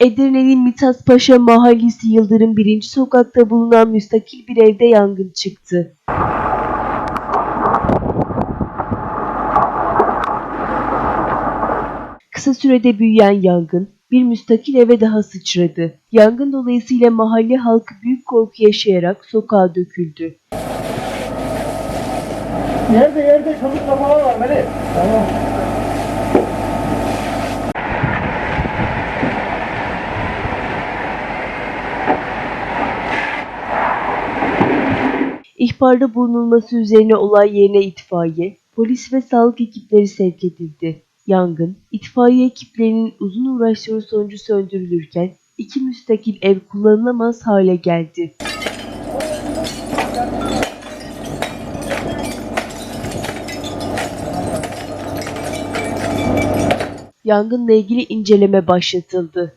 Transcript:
Edirne'nin Mithat Paşa Mahallesi Yıldırım 1. Sokak'ta bulunan müstakil bir evde yangın çıktı. Kısa sürede büyüyen yangın bir müstakil eve daha sıçradı. Yangın dolayısıyla mahalle halkı büyük korku yaşayarak sokağa döküldü. Yerde yerde çocuk kapağı var Melih. Tamam. İhbarda bulunulması üzerine olay yerine itfaiye, polis ve sağlık ekipleri sevk edildi. Yangın, itfaiye ekiplerinin uzun uğraşları sonucu söndürülürken iki müstakil ev kullanılamaz hale geldi. Yangınla ilgili inceleme başlatıldı.